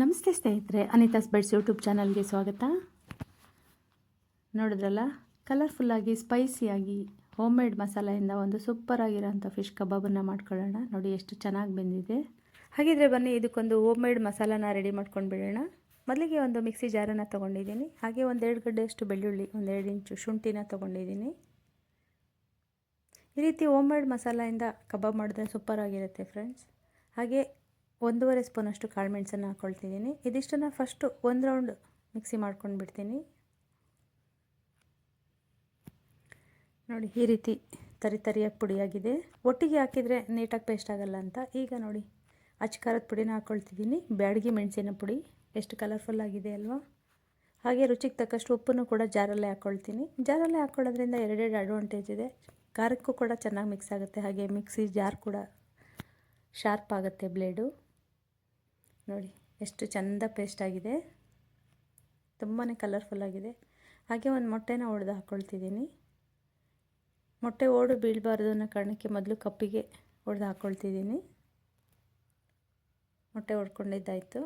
ನಮಸ್ತೆ ಸ್ನೇಹಿತರೆ, ಅನಿತಾಸ್ beds YouTube ಚಾನಲ್ಗೆ ಸ್ವಾಗತ. ನೋಡಿದ್ರಲ್ಲ ಕಲರ್ಫುಲ್ಲಾಗಿ ಸ್ಪೈಸಿಯಾಗಿ ಹೋಮ್ ಮೇಡ್ ಮಸಾಲೆಯಿಂದ ಒಂದು ಸೂಪರ್ ಆಗಿರೋಂಥ ಫಿಶ್ ಕಬಾಬನ್ನು ಮಾಡ್ಕೊಳ್ಳೋಣ. ನೋಡಿ ಎಷ್ಟು ಚೆನ್ನಾಗಿ ಬಂದಿದೆ. ಹಾಗಿದ್ರೆ ಬನ್ನಿ, ಇದಕ್ಕೊಂದು ಹೋಮ್ ಮೇಡ್ ಮಸಾಲಾನ ರೆಡಿ ಮಾಡ್ಕೊಂಡು ಬಿಡೋಣ. ಮೊದಲಿಗೆ ಒಂದು ಮಿಕ್ಸಿ ಜಾರನ್ನ ತೊಗೊಂಡಿದ್ದೀನಿ. ಹಾಗೆ ಒಂದೆರಡು ಗಡ್ಡೆಯಷ್ಟು ಬೆಳ್ಳುಳ್ಳಿ, ಒಂದೆರಡು ಇಂಚು ಶುಂಠಿನ ತೊಗೊಂಡಿದ್ದೀನಿ. ಈ ರೀತಿ ಹೋಮ್ ಮೇಡ್ ಮಸಾಲೆಯಿಂದ ಕಬಾಬ್ ಮಾಡಿದ್ರೆ ಸೂಪರ್ ಆಗಿರುತ್ತೆ ಫ್ರೆಂಡ್ಸ್ ಹಾಗೆ ಒಂದೂವರೆ ಸ್ಪೂನಷ್ಟು ಕಾಳು ಮೆಣಸನ್ನು ಹಾಕ್ಕೊಳ್ತಿದ್ದೀನಿ ಇದಿಷ್ಟನ್ನು ಫಸ್ಟು ಒಂದು ರೌಂಡ್ ಮಿಕ್ಸಿ ಮಾಡ್ಕೊಂಡು ಬಿಡ್ತೀನಿ. ನೋಡಿ, ಈ ರೀತಿ ತರಿ ತರಿಯಾಗಿ ಪುಡಿಯಾಗಿದೆ. ಒಟ್ಟಿಗೆ ಹಾಕಿದರೆ ನೀಟಾಗಿ ಪೇಸ್ಟ್ ಆಗಲ್ಲ ಅಂತ. ಈಗ ನೋಡಿ, ಅಚ್ಚ ಖಾರದ ಪುಡಿನ ಹಾಕ್ಕೊಳ್ತಿದ್ದೀನಿ ಬ್ಯಾಡಗಿ ಮೆಣಸಿನ ಪುಡಿ. ಎಷ್ಟು ಕಲರ್ಫುಲ್ ಆಗಿದೆ ಅಲ್ವಾ? ಹಾಗೆ ರುಚಿಗೆ ತಕ್ಕಷ್ಟು ಉಪ್ಪನ್ನು ಕೂಡ ಜಾರಲ್ಲೇ ಹಾಕ್ಕೊಳ್ತೀನಿ ಜಾರಲ್ಲೇ ಹಾಕ್ಕೊಳ್ಳೋದ್ರಿಂದ ಎರಡೆರಡು ಅಡ್ವಾಂಟೇಜ್ ಇದೆ. ಖಾರಕ್ಕೂ ಕೂಡ ಚೆನ್ನಾಗಿ ಮಿಕ್ಸ್ ಆಗುತ್ತೆ. ಹಾಗೆ ಮಿಕ್ಸಿ ಜಾರ್ ಕೂಡ ಶಾರ್ಪ್ ಆಗುತ್ತೆ ಬ್ಲೇಡು ನೋಡಿ, ಎಷ್ಟು ಚೆಂದ ಪೇಸ್ಟ್ ಆಗಿದೆ. ತುಂಬಾ ಕಲರ್ಫುಲ್ಲಾಗಿದೆ ಹಾಗೆ ಒಂದು ಮೊಟ್ಟೆನ ಒಡೆದು ಹಾಕ್ಕೊಳ್ತಿದ್ದೀನಿ ಮೊಟ್ಟೆ ಓಡು ಬೀಳಬಾರ್ದು ಅನ್ನೋ ಕಾರಣಕ್ಕೆ ಮೊದಲು ಕಪ್ಪಿಗೆ ಒಡೆದು ಹಾಕ್ಕೊಳ್ತಿದ್ದೀನಿ ಮೊಟ್ಟೆ ಹೊಡ್ಕೊಂಡಿದ್ದಾಯಿತು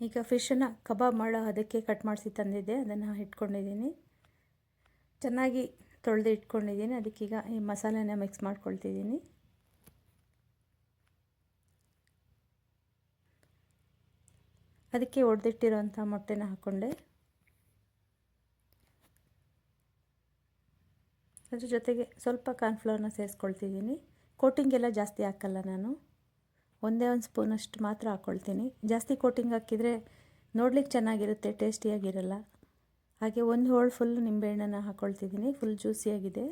ಈಗ ಫಿಶನ್ನು ಕಬಾಬ್ ಮಾಡೋ, ಅದಕ್ಕೆ ಕಟ್ ಮಾಡಿಸಿ ತಂದಿದ್ದೆ. ಅದನ್ನು ಇಟ್ಕೊಂಡಿದ್ದೀನಿ. ಚೆನ್ನಾಗಿ ತೊಳೆದು ಇಟ್ಕೊಂಡಿದ್ದೀನಿ. ಅದಕ್ಕೀಗ ಈ ಮಸಾಲೆನ ಮಿಕ್ಸ್ ಮಾಡ್ಕೊಳ್ತಿದ್ದೀನಿ. ಅದಕ್ಕೆ ಒಡೆದಿಟ್ಟಿರೋಂಥ ಮೊಟ್ಟೆನ ಹಾಕ್ಕೊಂಡೆ ಅದ್ರ ಜೊತೆಗೆ ಸ್ವಲ್ಪ ಕಾರ್ನ್ಫ್ಲವರ್ನ ಸೇರಿಸ್ಕೊಳ್ತಿದ್ದೀನಿ. ಕೋಟಿಂಗ್ ಎಲ್ಲ ಜಾಸ್ತಿ ಹಾಕಲ್ಲ ನಾನು. ಒಂದೇ ಒಂದು ಸ್ಪೂನಷ್ಟು ಮಾತ್ರ ಹಾಕ್ಕೊಳ್ತೀನಿ ಜಾಸ್ತಿ ಕೋಟಿಂಗ್ ಹಾಕಿದರೆ ನೋಡ್ಲಿಕ್ಕೆ ಚೆನ್ನಾಗಿರುತ್ತೆ, ಟೇಸ್ಟಿಯಾಗಿರಲ್ಲ. ಹಾಗೆ ಒಂದು ಹೋಳು ಫುಲ್ ನಿಂಬೆಹಣ್ಣನ್ನು ಹಾಕ್ಕೊಳ್ತಿದ್ದೀನಿ ಫುಲ್ ಜ್ಯೂಸಿಯಾಗಿದೆ.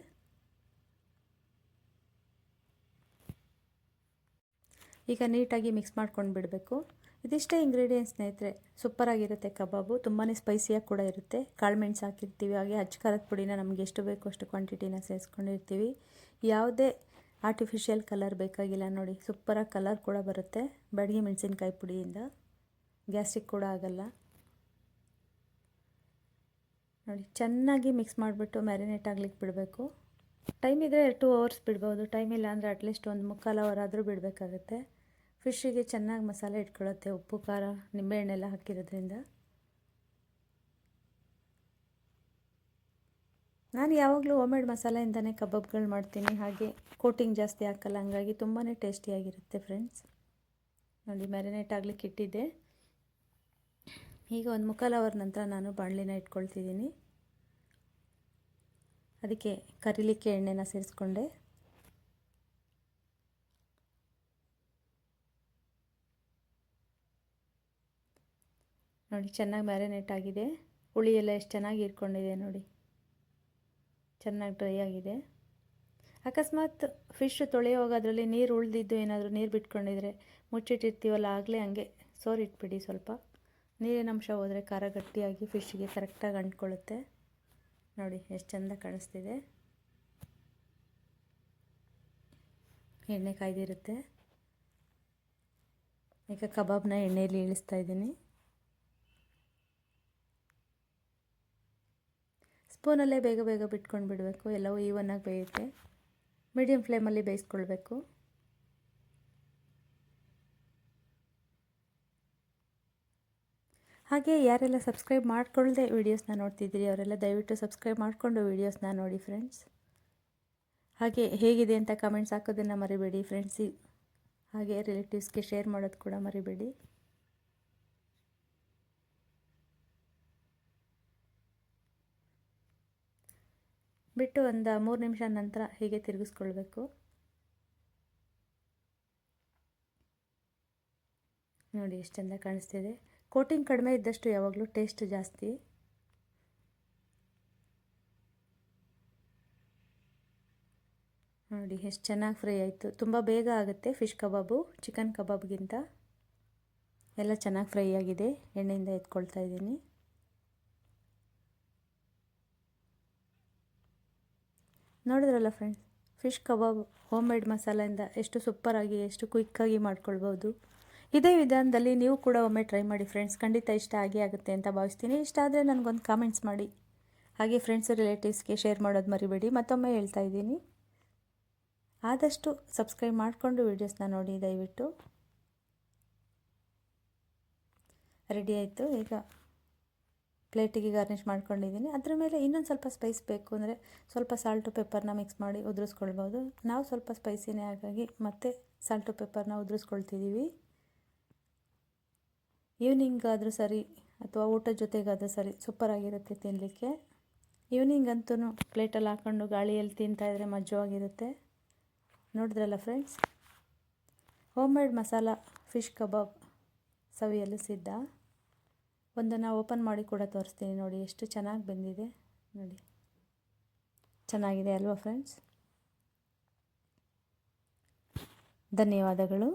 ಈಗ ನೀಟಾಗಿ ಮಿಕ್ಸ್ ಮಾಡ್ಕೊಂಡು ಬಿಡಬೇಕು. ಇದಿಷ್ಟೇ ಇಂಗ್ರೀಡಿಯೆಂಟ್ಸ್ ಸ್ನೇಹಿತರೆ ಸೂಪರಾಗಿರುತ್ತೆ ಕಬಾಬು. ತುಂಬಾ ಸ್ಪೈಸಿಯಾಗಿ ಕೂಡ ಇರುತ್ತೆ. ಕಾಳು ಮೆಣಸು ಹಾಕಿರ್ತೀವಿ, ಹಾಗೆ ಅಚ್ಚ ಖಾರದ ಪುಡಿನ ನಮಗೆ ಎಷ್ಟು ಬೇಕು ಅಷ್ಟು ಕ್ವಾಂಟಿಟಿನ ಸೇರಿಸ್ಕೊಂಡಿರ್ತೀವಿ. ಯಾವುದೇ ಆರ್ಟಿಫಿಷಿಯಲ್ ಕಲರ್ ಬೇಕಾಗಿಲ್ಲ ನೋಡಿ ಸೂಪರಾಗಿ ಕಲರ್ ಕೂಡ ಬರುತ್ತೆ. ಬಡಿಗೆ ಮೆಣಸಿನ್ಕಾಯಿ ಪುಡಿಯಿಂದ. ಗ್ಯಾಸ್ಟ್ರಿಕ್ ಕೂಡ ಆಗಲ್ಲ. ನೋಡಿ, ಚೆನ್ನಾಗಿ ಮಿಕ್ಸ್ ಮಾಡಿಬಿಟ್ಟು ಮ್ಯಾರಿನೇಟ್ ಆಗ್ಲಿಕ್ಕೆ ಬಿಡಬೇಕು. ಟೈಮ್ ಇದ್ದರೆ ಟೂ ಅವರ್ಸ್ ಬಿಡ್ಬೋದು. ಟೈಮ್ ಇಲ್ಲ ಅಂದರೆ ಅಟ್ಲೀಸ್ಟ್ ಒಂದು ಮುಕ್ಕಾಲು ಅವರ್ ಆದರೂ ಬಿಡಬೇಕಾಗುತ್ತೆ. ಫಿಶ್ಶಿಗೆ ಚೆನ್ನಾಗಿ ಮಸಾಲೆ ಇಟ್ಕೊಳ್ಳುತ್ತೆ ಉಪ್ಪು, ಖಾರ, ನಿಂಬೆಹಣ್ಣೆಲ್ಲ ಹಾಕಿರೋದ್ರಿಂದ. ನಾನು ಯಾವಾಗಲೂ ಹೋಮೇಡ್ ಮಸಾಲೆಯಿಂದನೇ ಕಬಾಬ್ಗಳು ಮಾಡ್ತೀನಿ. ಹಾಗೆ ಕೋಟಿಂಗ್ ಜಾಸ್ತಿ ಹಾಕಲ್ಲ. ಹಂಗಾಗಿ ತುಂಬಾ ಟೇಸ್ಟಿಯಾಗಿರುತ್ತೆ ಫ್ರೆಂಡ್ಸ್ ನೋಡಿ ಮ್ಯಾರಿನೇಟ್ ಆಗಲಿಕ್ಕೆ ಇಟ್ಟಿದ್ದೆ. ಈಗ ಒಂದು ಮುಕ್ಕಾಲು ಅವರ್ ನಂತರ ನಾನು ಬಾಣಲಿನ ಇಟ್ಕೊಳ್ತಿದ್ದೀನಿ. ಅದಕ್ಕೆ ಕರಿಲಿಕ್ಕೆ ಎಣ್ಣೆನ ಸೇರಿಸ್ಕೊಂಡೆ. ನೋಡಿ, ಚೆನ್ನಾಗಿ ಮ್ಯಾರಿನೇಟ್ ಆಗಿದೆ. ಹುಳಿ ಎಲ್ಲ ಎಷ್ಟು ಚೆನ್ನಾಗಿ ಇರ್ಕೊಂಡಿದೆ ನೋಡಿ. ಚೆನ್ನಾಗಿ ಡ್ರೈ ಆಗಿದೆ. ಅಕಸ್ಮಾತ್ ಫಿಶ್ ತೊಳೆಯುವಾಗ ಅದರಲ್ಲಿ ನೀರು ಉಳಿದಿದ್ದು ಏನಾದರೂ ನೀರು ಬಿಟ್ಕೊಂಡಿದ್ರೆ ಮುಚ್ಚಿಟ್ಟಿರ್ತೀವಲ್ಲ, ಆಗಲೇ ಹಂಗೆ ಸೋರಿಟ್ಬಿಡಿ ಸ್ವಲ್ಪ. ನೀರಿನ ಅಂಶ ಹೋದರೆ ಖಾರ ಗಟ್ಟಿಯಾಗಿ ಫಿಶ್ಗೆ ಕರೆಕ್ಟಾಗಿ ಅಂಟ್ಕೊಳ್ಳುತ್ತೆ. ನೋಡಿ, ಎಷ್ಟು ಚೆಂದ ಕಾಣಿಸ್ತಿದೆ. ಎಣ್ಣೆ ಕಾಯ್ದಿರುತ್ತೆ. ಈಗ ಕಬಾಬ್ನ ಎಣ್ಣೆಯಲ್ಲಿ ಇಳಿಸ್ತಾ ಇದ್ದೀನಿ. ಸ್ಪೂನಲ್ಲೇ ಬೇಗ ಬೇಗ ಬಿಟ್ಕೊಂಡು ಬಿಡಬೇಕು. ಎಲ್ಲವೂ ಈವನ್ನಾಗಿ ಬೇಯುತ್ತೆ. ಮೀಡಿಯಮ್ ಫ್ಲೇಮಲ್ಲಿ ಬೇಯಿಸ್ಕೊಳ್ಬೇಕು. ಹಾಗೆ ಯಾರೆಲ್ಲ ಸಬ್ಸ್ಕ್ರೈಬ್ ಮಾಡ್ಕೊಳ್ಳದೆ ವೀಡಿಯೋಸ್ನ ನೋಡ್ತಿದ್ದೀರಿ, ಅವರೆಲ್ಲ ದಯವಿಟ್ಟು ಸಬ್ಸ್ಕ್ರೈಬ್ ಮಾಡಿಕೊಂಡು ವೀಡಿಯೋಸ್ನ ನೋಡಿ ಫ್ರೆಂಡ್ಸ್ ಹಾಗೆ ಹೇಗಿದೆ ಅಂತ ಕಮೆಂಟ್ಸ್ ಹಾಕೋದನ್ನು ಮರಿಬೇಡಿ ಫ್ರೆಂಡ್ಸಿಗೆ ಹಾಗೆ ರಿಲೇಟಿವ್ಸ್ಗೆ ಶೇರ್ ಮಾಡೋದು ಕೂಡ ಮರಿಬೇಡಿ. ಬಿಟ್ಟು ಒಂದು ಮೂರು ನಿಮಿಷ ನಂತರ ಹೀಗೆ ತಿರುಗಿಸ್ಕೊಳ್ಬೇಕು. ನೋಡಿ ಎಷ್ಟು ಚೆಂದ ಕಾಣಿಸ್ತಿದೆ. ಕೋಟಿಂಗ್ ಕಡಿಮೆ ಇದ್ದಷ್ಟು ಯಾವಾಗಲೂ ಟೇಸ್ಟ್ ಜಾಸ್ತಿ. ನೋಡಿ ಎಷ್ಟು ಚೆನ್ನಾಗಿ ಫ್ರೈ ಆಯಿತು. ತುಂಬ ಬೇಗ ಆಗುತ್ತೆ ಫಿಶ್ ಕಬಾಬು, ಚಿಕನ್ ಕಬಾಬ್ಗಿಂತ. ಎಲ್ಲ ಚೆನ್ನಾಗಿ ಫ್ರೈ ಆಗಿದೆ. ಎಣ್ಣೆಯಿಂದ ಎತ್ಕೊಳ್ತಾ ಇದ್ದೀನಿ. ನೋಡಿದ್ರಲ್ಲ ಫ್ರೆಂಡ್ಸ್ ಫಿಶ್ ಕಬಾಬ್ ಹೋಮ್ ಮೇಡ್ ಮಸಾಲೆಯಿಂದ ಎಷ್ಟು ಸೂಪರಾಗಿ ಎಷ್ಟು ಕ್ವಿಕ್ಕಾಗಿ ಮಾಡ್ಕೊಳ್ಬೋದು ಇದೇ ವಿಧಾನದಲ್ಲಿ ನೀವು ಕೂಡ ಒಮ್ಮೆ ಟ್ರೈ ಮಾಡಿ ಫ್ರೆಂಡ್ಸ್ ಖಂಡಿತ ಇಷ್ಟ ಆಗೇ ಆಗುತ್ತೆ ಅಂತ ಭಾವಿಸ್ತೀನಿ. ಇಷ್ಟ ಆದರೆ ನನಗೊಂದು ಕಾಮೆಂಟ್ಸ್ ಮಾಡಿ. ಹಾಗೆ ಫ್ರೆಂಡ್ಸ್ ರಿಲೇಟಿವ್ಸ್ಗೆ ಶೇರ್ ಮಾಡೋದು ಮರಿಬೇಡಿ. ಮತ್ತೊಮ್ಮೆ ಹೇಳ್ತಾ ಇದ್ದೀನಿ. ಆದಷ್ಟು ಸಬ್ಸ್ಕ್ರೈಬ್ ಮಾಡಿಕೊಂಡು ವೀಡಿಯೋಸ್ನ ನೋಡಿ ದಯವಿಟ್ಟು. ರೆಡಿ ಆಯಿತು ಈಗ. ಪ್ಲೇಟಿಗೆ ಗಾರ್ನಿಷ್ ಮಾಡ್ಕೊಂಡಿದ್ದೀನಿ. ಅದ್ರ ಮೇಲೆ ಇನ್ನೊಂದು ಸ್ವಲ್ಪ ಸ್ಪೈಸ್ ಬೇಕು ಅಂದರೆ ಸ್ವಲ್ಪ ಸಾಲ್ಟು ಪೆಪ್ಪರ್ನ ಮಿಕ್ಸ್ ಮಾಡಿ ಉದುರಿಸ್ಕೊಳ್ಬೋದು ನಾವು ಸ್ವಲ್ಪ ಸ್ಪೈಸಿನೇ ಹಾಗಾಗಿ ಮತ್ತೆ ಸಾಲ್ಟು ಪೆಪ್ಪರ್ನ ಉದುರಿಸ್ಕೊಳ್ತಿದ್ದೀವಿ. ಈವ್ನಿಂಗ್ ಆದರೂ ಸರಿ ಅಥವಾ ಊಟದ ಜೊತೆಗಾದರೂ ಸರಿ ಸೂಪರಾಗಿರುತ್ತೆ ತಿನ್ನಲಿಕ್ಕೆ ಈವ್ನಿಂಗ್ ಅಂತೂ ಪ್ಲೇಟಲ್ಲಿ ಹಾಕ್ಕೊಂಡು ಗಾಳಿಯಲ್ಲಿ ತಿಂತಾಯಿದ್ರೆ ಮಜವಾಗಿರುತ್ತೆ ನೋಡಿದ್ರಲ್ಲ friends home made masala fish ಕಬಾಬ್ ಸವಿಯಲು ಸಿದ್ಧ. ಒಂದನ್ನು ಓಪನ್ ಮಾಡಿ ಕೂಡ ತೋರಿಸ್ತೀನಿ ನೋಡಿ ಎಷ್ಟು ಚೆನ್ನಾಗಿ ಬಂದಿದೆ ನೋಡಿ. ಚೆನ್ನಾಗಿದೆ ಅಲ್ವಾ ಫ್ರೆಂಡ್ಸ್ ಧನ್ಯವಾದಗಳು.